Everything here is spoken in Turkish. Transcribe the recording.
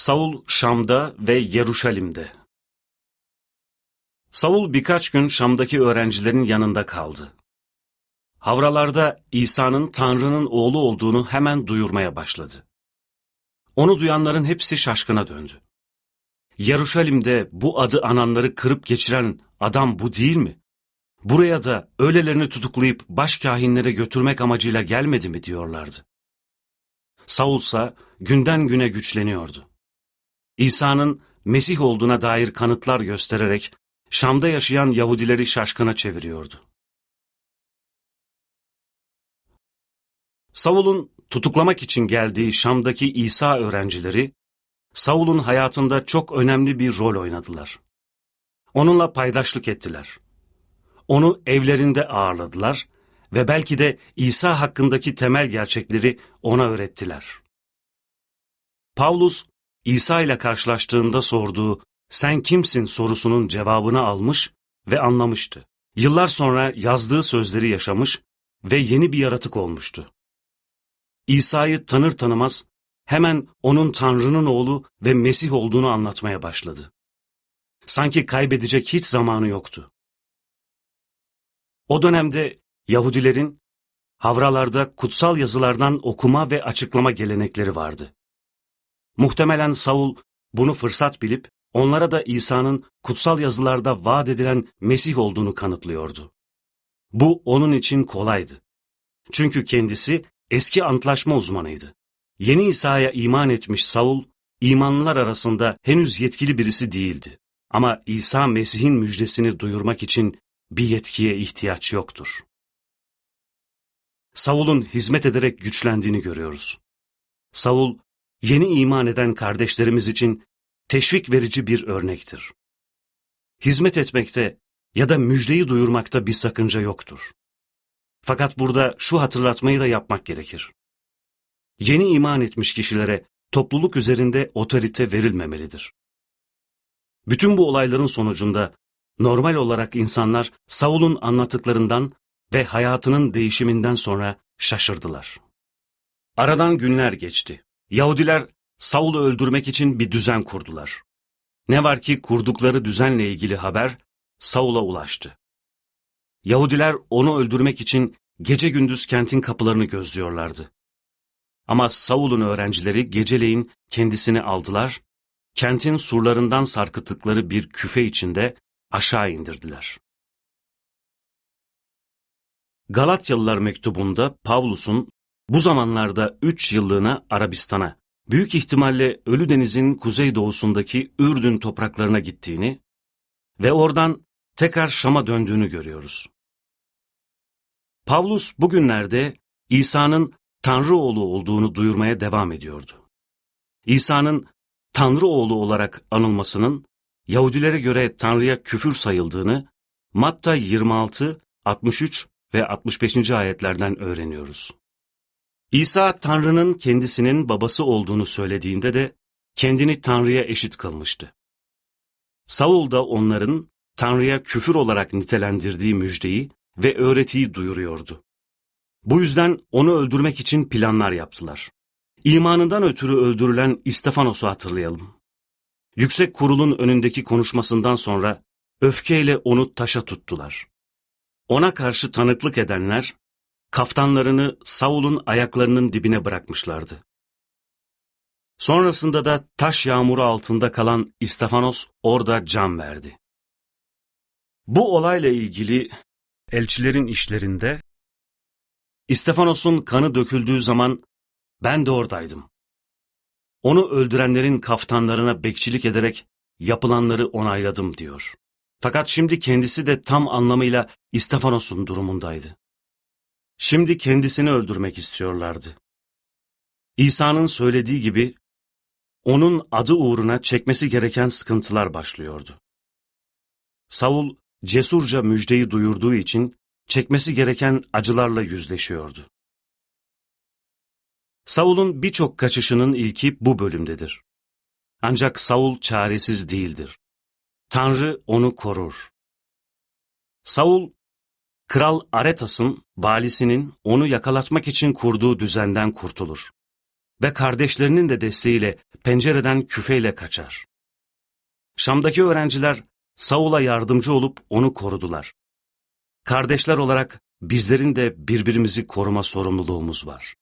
Saul Şam'da ve Yeruşalim'de. Saul birkaç gün Şam'daki öğrencilerin yanında kaldı. Havralarda İsa'nın Tanrı'nın oğlu olduğunu hemen duyurmaya başladı. Onu duyanların hepsi şaşkına döndü. Yeruşalim'de bu adı ananları kırıp geçiren adam bu değil mi? Buraya da öylelerini tutuklayıp başkahinlere götürmek amacıyla gelmedi mi diyorlardı. Saul ise günden güne güçleniyordu. İsa'nın Mesih olduğuna dair kanıtlar göstererek Şam'da yaşayan Yahudileri şaşkına çeviriyordu. Saul'un tutuklamak için geldiği Şam'daki İsa öğrencileri, Saul'un hayatında çok önemli bir rol oynadılar. Onunla paydaşlık ettiler. Onu evlerinde ağırladılar ve belki de İsa hakkındaki temel gerçekleri ona öğrettiler. Paulus, İsa ile karşılaştığında sorduğu sen kimsin sorusunun cevabını almış ve anlamıştı. Yıllar sonra yazdığı sözleri yaşamış ve yeni bir yaratık olmuştu. İsa'yı tanır tanımaz hemen onun Tanrı'nın oğlu ve Mesih olduğunu anlatmaya başladı. Sanki kaybedecek hiç zamanı yoktu. O dönemde Yahudilerin havralarda kutsal yazılardan okuma ve açıklama gelenekleri vardı. Muhtemelen Saul bunu fırsat bilip onlara da İsa'nın kutsal yazılarda vaat edilen Mesih olduğunu kanıtlıyordu. Bu onun için kolaydı. Çünkü kendisi eski antlaşma uzmanıydı. Yeni İsa'ya iman etmiş Saul, imanlılar arasında henüz yetkili birisi değildi. Ama İsa Mesih'in müjdesini duyurmak için bir yetkiye ihtiyaç yoktur. Saul'un hizmet ederek güçlendiğini görüyoruz. Saul, yeni iman eden kardeşlerimiz için teşvik verici bir örnektir. Hizmet etmekte ya da müjdeyi duyurmakta bir sakınca yoktur. Fakat burada şu hatırlatmayı da yapmak gerekir. Yeni iman etmiş kişilere topluluk üzerinde otorite verilmemelidir. Bütün bu olayların sonucunda normal olarak insanlar Saul'un anlattıklarından ve hayatının değişiminden sonra şaşırdılar. Aradan günler geçti. Yahudiler Saul'u öldürmek için bir düzen kurdular. Ne var ki kurdukları düzenle ilgili haber Saul'a ulaştı. Yahudiler onu öldürmek için gece gündüz kentin kapılarını gözlüyorlardı. Ama Saul'un öğrencileri geceleyin kendisini aldılar, kentin surlarından sarkıttıkları bir küfe içinde aşağı indirdiler. Galatyalılar mektubunda Pavlus'un bu zamanlarda üç yıllığına Arabistan'a, büyük ihtimalle Ölü Deniz'in kuzeydoğusundaki Ürdün topraklarına gittiğini ve oradan tekrar Şam'a döndüğünü görüyoruz. Pavlus bugünlerde İsa'nın Tanrı oğlu olduğunu duyurmaya devam ediyordu. İsa'nın Tanrı oğlu olarak anılmasının Yahudilere göre Tanrı'ya küfür sayıldığını Matta 26, 63 ve 65. ayetlerden öğreniyoruz. İsa Tanrı'nın kendisinin babası olduğunu söylediğinde de kendini Tanrı'ya eşit kılmıştı. Saul da onların Tanrı'ya küfür olarak nitelendirdiği müjdeyi ve öğretiyi duyuruyordu. Bu yüzden onu öldürmek için planlar yaptılar. İmanından ötürü öldürülen İstefanos'u hatırlayalım. Yüksek kurulun önündeki konuşmasından sonra öfkeyle onu taşa tuttular. Ona karşı tanıklık edenler, kaftanlarını Saul'un ayaklarının dibine bırakmışlardı. Sonrasında da taş yağmuru altında kalan İstefanos orada can verdi. Bu olayla ilgili elçilerin işlerinde İstefanos'un kanı döküldüğü zaman ben de oradaydım. Onu öldürenlerin kaftanlarına bekçilik ederek yapılanları onayladım diyor. Fakat şimdi kendisi de tam anlamıyla İstefanos'un durumundaydı. Şimdi kendisini öldürmek istiyorlardı. İsa'nın söylediği gibi onun adı uğruna çekmesi gereken sıkıntılar başlıyordu. Saul cesurca müjdeyi duyurduğu için çekmesi gereken acılarla yüzleşiyordu. Saul'un birçok kaçışının ilki bu bölümdedir. Ancak Saul çaresiz değildir. Tanrı onu korur. Saul, Kral Aretas'ın, valisinin onu yakalatmak için kurduğu düzenden kurtulur. Ve kardeşlerinin de desteğiyle pencereden küfeyle kaçar. Şam'daki öğrenciler Saul'a yardımcı olup onu korudular. Kardeşler olarak bizlerin de birbirimizi koruma sorumluluğumuz var.